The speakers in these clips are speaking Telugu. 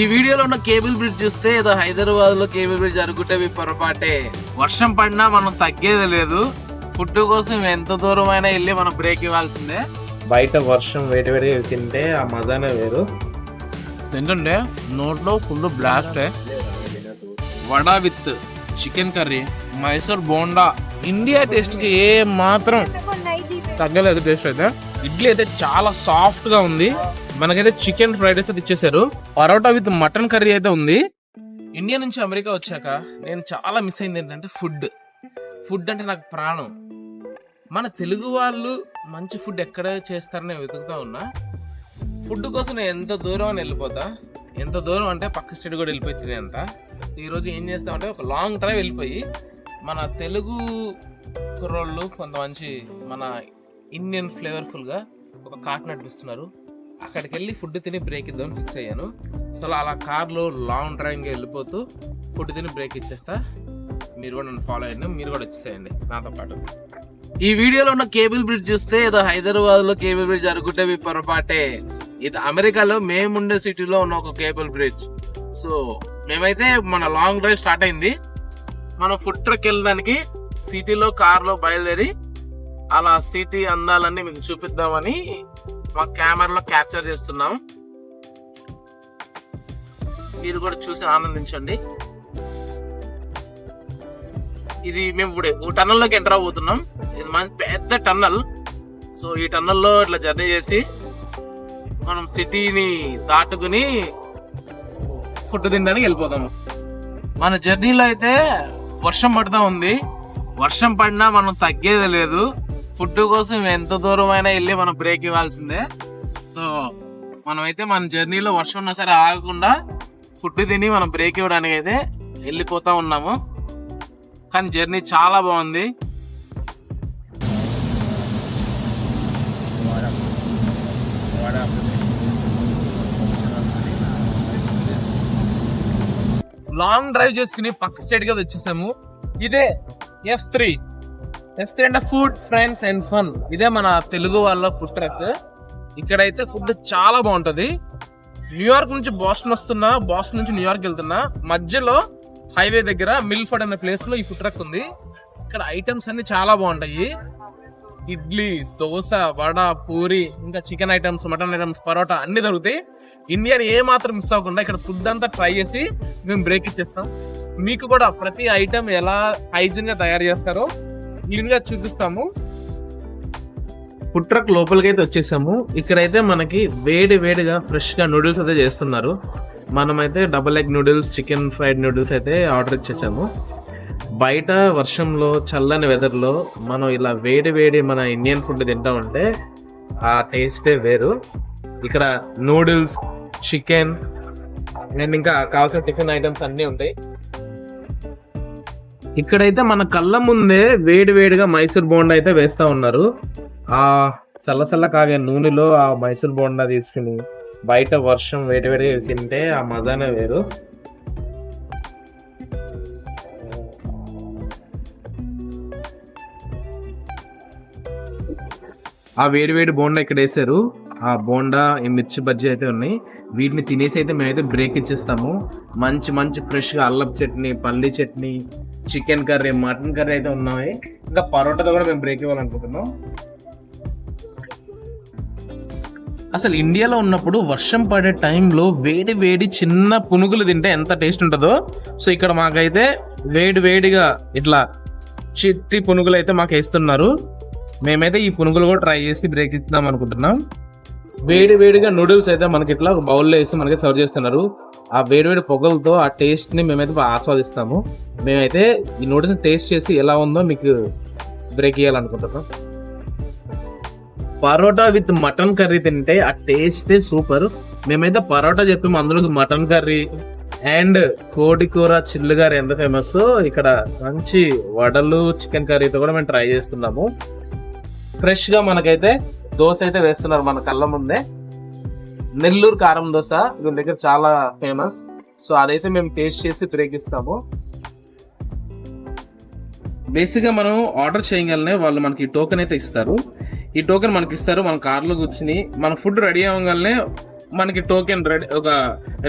ఈ వీడియోలో ఉన్న కేబుల్ బ్రిడ్జ్ చూస్తే ఏదో హైదరాబాద్లో కేబుల్ బ్రిడ్జ్ అనుకుంటే పొరపాటే. వర్షం పడినా మనం తగ్గేది లేదు. ఫుడ్ కోసం ఎంత దూరం అయినా వెళ్ళి మనం బ్రేక్ ఇవ్వాల్సిందే. బయట వర్షం వేడి వేడిగా తింటే ఆ మజానే వేరు. ఏంటంటే నోట్లో full blast. Vada with chicken curry Mysore bonda. India టేస్ట్కి ఏ మాత్రం తగ్గలేదు టేస్ట్ అయితే. ఇడ్లీ అయితే చాలా సాఫ్ట్గా ఉంది. మనకైతే చికెన్ ఫ్రైడ్ రైస్ అయితే ఇచ్చేసారు. పరోటా విత్ మటన్ కర్రీ అయితే ఉంది. ఇండియా నుంచి అమెరికా వచ్చాక నేను చాలా మిస్ అయింది ఏంటంటే ఫుడ్. ఫుడ్ అంటే నాకు ప్రాణం. మన తెలుగు వాళ్ళు మంచి ఫుడ్ ఎక్కడ చేస్తారని వెతుకుతా ఉన్నా. ఫుడ్ కోసం నేను ఎంత దూరం అని వెళ్ళిపోతా. ఎంత దూరం అంటే పక్క స్టేట్ కూడా వెళ్ళిపోయి తినేంత. ఈరోజు ఏం చేస్తామంటే ఒక లాంగ్ డ్రైవ్ వెళ్ళిపోయి మన తెలుగు కుర్రోళ్ళు కొంత మంచి మన ఇండియన్ ఫ్లేవర్ఫుల్గా ఒక కాట్ నడిపిస్తున్నారు. అక్కడికి వెళ్ళి ఫుడ్ తిని బ్రేక్ ఇద్దామని ఫిక్స్ అయ్యాను. సో అలా కార్లో లాంగ్ డ్రైవింగ్ వెళ్ళిపోతూ ఫుడ్ తిని బ్రేక్ ఇచ్చేస్తా. మీరు కూడా నన్ను ఫాలో అయ్యండి మీరు కూడా వచ్చేసేయండి నాతో పాటు. ఈ వీడియోలో ఉన్న కేబుల్ బ్రిడ్జ్ చూస్తే ఏదో హైదరాబాద్లో కేబుల్ బ్రిడ్జ్ అనుకుంటే మీ పొరపాటే. ఇది అమెరికాలో మేముండే సిటీలో ఉన్న ఒక కేబుల్ బ్రిడ్జ్. సో మేమైతే మన లాంగ్ డ్రైవ్ స్టార్ట్ అయింది. మనం ఫుడ్ ట్రక్ వెళ్ళడానికి సిటీలో కార్లో బయలుదేరి అలా సిటీ అందాలన్నీ మీకు చూపిద్దామని మా కెమెరాలో క్యాప్చర్ చేస్తున్నాం. మీరు కూడా చూసి ఆనందించండి. ఇది మేము ఇప్పుడు టన్నల్లోకి ఎంటర్ అవబోతున్నాం ఇది మంచి పెద్ద టన్నల్ సో ఈ టన్నల్లో ఇట్లా జర్నీ చేసి మనం సిటీని దాటుకుని ఫుడ్ తినడానికి వెళ్ళిపోతాము మన జర్నీలో అయితే వర్షం పడుతూ ఉంది. వర్షం పడినా మనం తగ్గేది లేదు. ఫుడ్ కోసం ఎంత దూరం అయినా వెళ్ళి మనం బ్రేక్ ఇవ్వాల్సిందే. సో మనమైతే మన జర్నీలో వర్షం ఉన్నా సరే ఆగకుండా ఫుడ్ తిని మనం బ్రేక్ ఇవ్వడానికి అయితే వెళ్ళిపోతా ఉన్నాము. కానీ జర్నీ చాలా బాగుంది. లాంగ్ డ్రైవ్ చేసుకుని పక్క స్టేట్ కదా వచ్చేసాము. ఇదే ఎఫ్ త్రీ నెక్స్ట్ ఏంటంటే అంటే ఫుడ్ ఫ్రెండ్స్ అండ్ ఫన్ ఇదే మన తెలుగు వాళ్ళ ఫుడ్ ట్రక్ ఇక్కడైతే ఫుడ్ చాలా బాగుంటుంది. న్యూయార్క్ నుంచి బాస్టన్ వస్తున్నా బాస్టన్ నుంచి న్యూయార్క్ వెళ్తున్నా మధ్యలో హైవే దగ్గర మిల్ఫర్డ్ అనే ప్లేస్లో ఈ ఫుడ్ ట్రక్ ఉంది. ఇక్కడ ఐటమ్స్ అన్ని చాలా బాగుంటాయి. ఇడ్లీ దోశ వడ పూరి ఇంకా chicken items mutton items parotta అన్ని దొరుకుతాయి. ఇండియన్ ఏ మాత్రం మిస్ అవ్వకుండా ఇక్కడ ఫుడ్ అంతా ట్రై చేసి మేము బ్రేక్ ఇచ్చేస్తాం. మీకు కూడా ప్రతి ఐటమ్ ఎలా హైజీన్గా తయారు చేస్తారో క్లీన్గా చూపిస్తాము. ఫుడ్ ట్రక్ లోపలికి అయితే వచ్చేసాము. ఇక్కడైతే మనకి వేడి వేడిగా ఫ్రెష్గా నూడిల్స్ అయితే చేస్తున్నారు. మనమైతే double egg noodles chicken fried noodles అయితే ఆర్డర్ ఇచ్చేసాము. బయట వర్షంలో చల్లని వెదర్లో మనం ఇలా వేడి వేడి మన ఇండియన్ ఫుడ్ తింటా ఉంటే ఆ టేస్టే వేరు. ఇక్కడ నూడిల్స్ చికెన్ అండ్ ఇంకా కావాల్సిన టిఫిన్ ఐటమ్స్ అన్నీ ఉంటాయి. ఇక్కడైతే మన కళ్ళ ముందే వేడి వేడిగా మైసూర్ బోండా అయితే వేస్తా ఉన్నారు. ఆ చల్లసల్ల కాగే నూనెలో ఆ మైసూర్ బోండా తీసుకుని బయట వర్షం వేడి వేడిగా తింటే ఆ మజానే వేరు. ఆ వేడి వేడి బోండా ఇక్కడ వేసారు. ఆ బోండా ఈ మిర్చి బజ్జీ అయితే ఉన్నాయి. వీటిని తినేసి అయితే మేమైతే బ్రేక్ ఇచ్చేస్తాము. మంచి మంచి ఫ్రెష్గా అల్లపు చట్నీ పల్లి chutney chicken curry mutton curry అయితే ఉన్నాయి. ఇంకా పరోటాతో కూడా మేము బ్రేక్ ఇవ్వాలనుకుంటున్నాం. అసలు ఇండియాలో ఉన్నప్పుడు వర్షం పడే టైంలో వేడి వేడి చిన్న పునుగులు తింటే ఎంత టేస్ట్ ఉంటుందో. సో ఇక్కడ మాకైతే వేడి వేడిగా ఇట్లా చిట్టి పునుగులు అయితే మాకు వేస్తున్నారు. మేమైతే ఈ పునుగులు కూడా ట్రై చేసి బ్రేక్ ఇద్దాం అనుకుంటున్నాం. వేడి వేడిగా నూడిల్స్ అయితే మనకి ఇట్లా ఒక బౌల్లో వేసి మనకి సర్వ్ చేస్తున్నారు. ఆ వేడి వేడి పొగలతో ఆ టేస్ట్ని మేమైతే బాగా ఆస్వాదిస్తాము. మేమైతే ఈ నూడిల్స్ని టేస్ట్ చేసి ఎలా ఉందో మీకు బ్రేక్ ఇవ్వాలనుకుంటున్నాం పరోటా విత్ మటన్ కర్రీ తింటే ఆ టేస్టే సూపర్. మేమైతే పరోటా చెప్పాము అందులో మటన్ కర్రీ. అండ్ కోడి కూర చిల్లు గారు ఎంత ఫేమస్ ఇక్కడ మంచి వడలు చికెన్ కర్రీతో కూడా మేము ట్రై చేస్తున్నాము. ఫ్రెష్గా మనకైతే దోశ అయితే వేస్తున్నారు మన కళ్ళ ముందే. నెల్లూరు కారం దోశ దీని దగ్గర చాలా ఫేమస్. సో అదైతే మేము టేస్ట్ చేసి ప్రేగిస్తాము బేసిక్గా మనం ఆర్డర్ చేయగలనే వాళ్ళు మనకి టోకెన్ అయితే ఇస్తారు. ఈ టోకెన్ మనకి ఇస్తారు మన కార్లో కూర్చుని మన ఫుడ్ రెడీ అవ్వగానే మనకి టోకెన్ రెడీ ఒక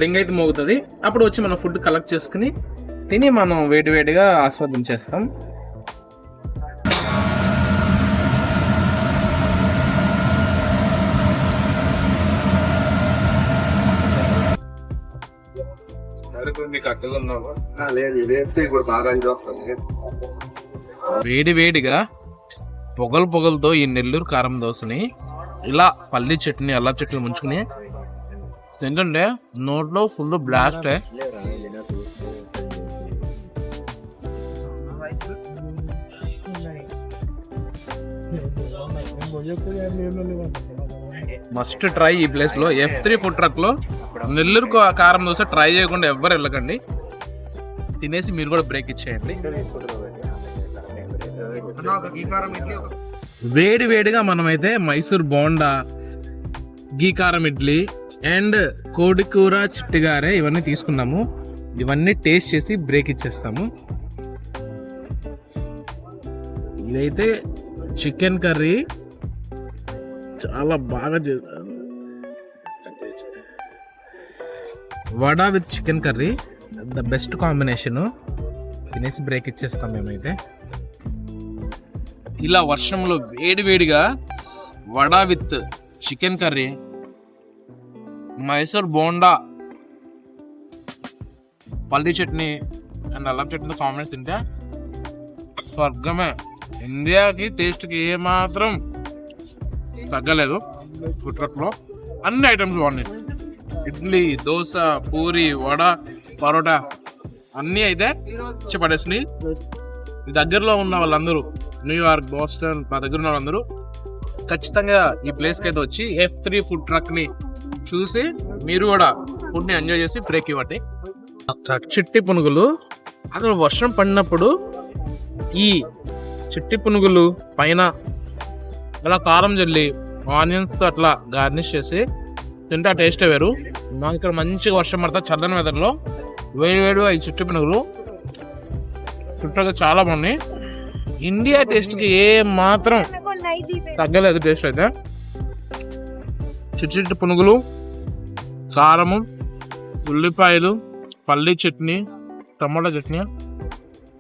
రింగ్ అయితే మోగుతుంది. అప్పుడు వచ్చి మనం ఫుడ్ కలెక్ట్ చేసుకుని తిని మనం వేడివేడిగా ఆస్వాదించేస్తాం. లేదు ఇదేస్తే ఇప్పుడు బాగా ఇది వస్తుంది. వేడి వేడిగా పొగలు పొగలతో ఈ నెల్లూరు కారం దోశని ఇలా పల్లి చట్నీ అల్లం చట్నీ ముంచుకుని తింటుంటే నోట్లో ఫుల్ బ్లాస్ట్ మస్ట్ ట్రై ఈ ప్లేస్లో. ఎఫ్ త్రీ ఫుడ్ ట్రక్లో నెల్లూరు కారం దోశ ట్రై చేయకుండా ఎవ్వరు వెళ్ళకండి. తినేసి మీరు కూడా బ్రేక్ ఇచ్చేయండి. వేడి వేడిగా మనమైతే మైసూర్ బోండా గీకారం ఇడ్లీ అండ్ కోడి కూర చిట్టిగారే ఇవన్నీ తీసుకున్నాము. ఇవన్నీ టేస్ట్ చేసి బ్రేక్ ఇచ్చేస్తాము. ఇదైతే చికెన్ కర్రీ చాలా బాగా చేశారు vada with chicken curry the best combination. తినేసి బ్రేక్ ఇచ్చేస్తాం మేమైతే. ఇలా వర్షంలో వేడివేడిగా vada with chicken curry Mysore bonda పల్లి చట్నీ అండ్ అల్లం చట్నీతో కాంబినేషన్ తింటే స్వర్గమే. ఇండియాకి టేస్ట్కి ఏమాత్రం తగ్గలేదు ఫుడ్ ట్రక్లో అన్ని ఐటమ్స్ బాగున్నాయి. ఇడ్లీ దోశ పూరి వడ పరోటా అన్నీ అయితే ఇచ్చి పడేసినాయి. దగ్గరలో ఉన్న వాళ్ళందరూ న్యూయార్క్ బోస్టన్ మా దగ్గర ఉన్న వాళ్ళందరూ ఖచ్చితంగా ఈ ప్లేస్కి అయితే వచ్చి ఎఫ్ త్రీ ఫుడ్ ట్రక్ని చూసి మీరు కూడా ఫుడ్ని ఎంజాయ్ చేసి బ్రేక్ ఇవ్వండి. ట్రక్ చిట్టి పునుగులు. అసలు వర్షం పడినప్పుడు ఈ చిట్టి పునుగులు పైన అలా కారం జల్లి ఆనియన్స్తో అట్లా గార్నిష్ చేసి తింటే ఆ టేస్టే వేరు. మాకు ఇక్కడ మంచిగా వర్షం పడతా చల్లని వెదర్లో. వేడి వేడి ఈ చుట్టు పునుగులు. చుట్టూ చాలా బాగున్నాయి. ఇండియా టేస్ట్కి ఏ మాత్రం తగ్గలేదు టేస్ట్ అయితే. చిట్టి చిట్టి పునుగులు కారము ఉల్లిపాయలు పల్లీ చట్నీ టమాటా చట్నీ.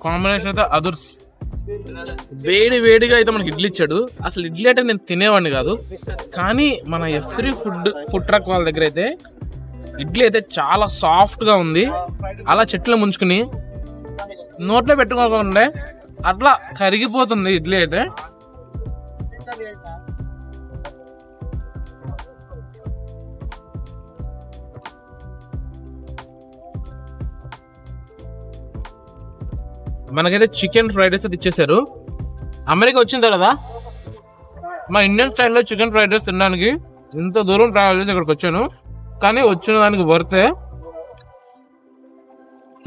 కాంబినేషన్ అయితే అదుర్స్. వేడి వేడిగా అయితే మనకి ఇడ్లీ ఇచ్చాడు. అసలు ఇడ్లీ అంటే నేను తినేవాడిని కాదు. కానీ మన F three food food truck వాళ్ళ దగ్గర అయితే ఇడ్లీ అయితే చాలా సాఫ్ట్గా ఉంది. అలా చెట్లు ముంచుకుని నోట్లో పెట్టుకోకుండా అట్లా కరిగిపోతుంది ఇడ్లీ అయితే. మనకైతే చికెన్ ఫ్రైడ్ రైస్ అయితే ఇచ్చేసారు. అమెరికా వచ్చిన తర్వాత మా ఇండియన్ స్టైల్లో చికెన్ ఫ్రైడ్ రైస్ తినడానికి ఇంత దూరం ట్రావెల్ చేసి ఇక్కడికి వచ్చాను. కానీ వచ్చిన దానికి వర్తే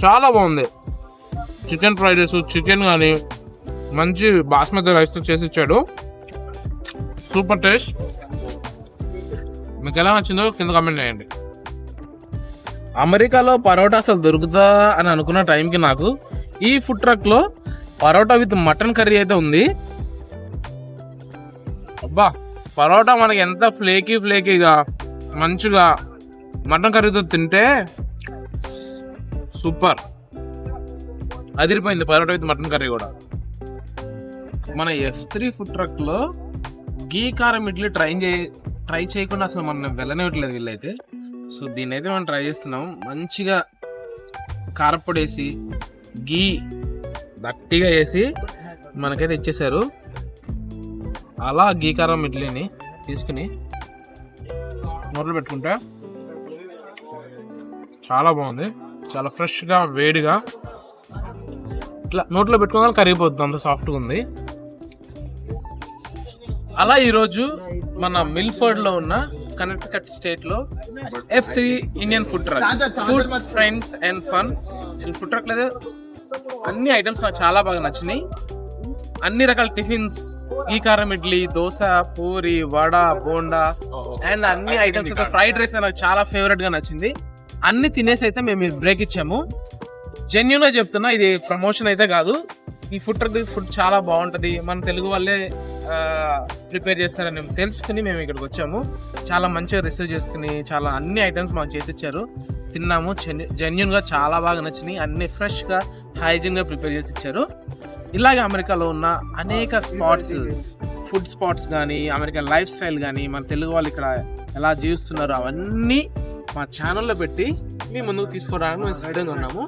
చాలా బాగుంది. చికెన్ ఫ్రైడ్ రైస్ చికెన్ కానీ మంచి బాస్మతి రైస్తో చేసి ఇచ్చాడు. Super taste. మీకు ఎలా నచ్చిందో కింద కామెంట్ చేయండి. అమెరికాలో పరోటా అసలు దొరుకుతా అని అనుకున్న టైంకి నాకు ఈ ఫుడ్ ట్రక్లో పరోటా విత్ మటన్ కర్రీ అయితే ఉంది. అబ్బా పరోటా మనకి ఎంత ఫ్లేకీ ఫ్లేకీగా మంచిగా మటన్ కర్రీతో తింటే సూపర్. అదిరిపోయింది పరోటా విత్ మటన్ కర్రీ కూడా. మన ఎఫ్ త్రీ ఫుడ్ ట్రక్లో గీ కారం ఇడ్లీ ట్రై చే ట్రై చేయకుండా అసలు మనం వెళ్ళనివ్వట్లేదు వీళ్ళైతే. సో దీన్ని అయితే మనం ట్రై చేస్తున్నాం. మంచిగా కారపొడేసి వేసి గీ గట్టిగా వేసి మనకైతే ఇచ్చేసారు అలా గీ కారం ఇడ్లీని తీసుకుని నోట్లో పెట్టుకుంటే చాలా బాగుంది. చాలా ఫ్రెష్గా వేడిగా. ఇట్లా నోట్లో పెట్టుకోగానే కరిగిపోతుంది అంత సాఫ్ట్గా ఉంది. అలా ఈరోజు మన మిల్ఫర్డ్లో ఉన్న కనెక్టికట్ స్టేట్లో F three Indian food truck food friends and fun food truck లేదు? అన్ని ఐటమ్స్ నాకు చాలా బాగా నచ్చినాయి. అన్ని రకాల టిఫిన్స్ ఈ కారం ఇడ్లీ దోశ పూరి వడ బోండా అండ్ అన్ని ఐటమ్స్ అయితే ఫ్రైడ్ రైస్ నాకు చాలా ఫేవరెట్గా నచ్చింది. అన్ని తినేసి అయితే మేము బ్రేక్ ఇచ్చాము. జెన్యున్గా చెప్తున్నా ఇది ప్రమోషన్ అయితే కాదు. ఈ ఫుడ్ ట్రక్ ఫుడ్ చాలా బాగుంటుంది. మన తెలుగు వాళ్ళే ప్రిపేర్ చేస్తారని తెలుసుకుని మేము ఇక్కడికి వచ్చాము. చాలా మంచిగా రిసీవ్ చేసుకుని చాలా అన్ని ఐటమ్స్ మాకు చేసి ఇచ్చారు. తిన్నాము. జెన్యున్గా చాలా బాగా నచ్చినాయి. అన్ని ఫ్రెష్గా హైజీన్గా ప్రిపేర్ చేసి ఇచ్చారు. ఇలాగే అమెరికాలో ఉన్న అనేక స్పాట్స్ ఫుడ్ స్పాట్స్ కానీ అమెరికన్ లైఫ్ స్టైల్ కానీ మన తెలుగు వాళ్ళు ఇక్కడ ఎలా జీవిస్తున్నారు అవన్నీ మా ఛానల్లో పెట్టి మీ ముందుకు తీసుకోవడానికి మేము సిద్ధంగా ఉన్నాము.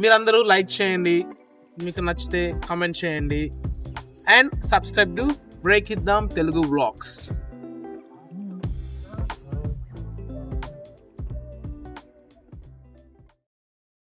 మీరందరూ లైక్ చేయండి. మీకు నచ్చితే కామెంట్ చేయండి. అండ్ సబ్స్క్రైబ్ టు బ్రేక్ ఇద్దాం తెలుగు వ్లాగ్స్.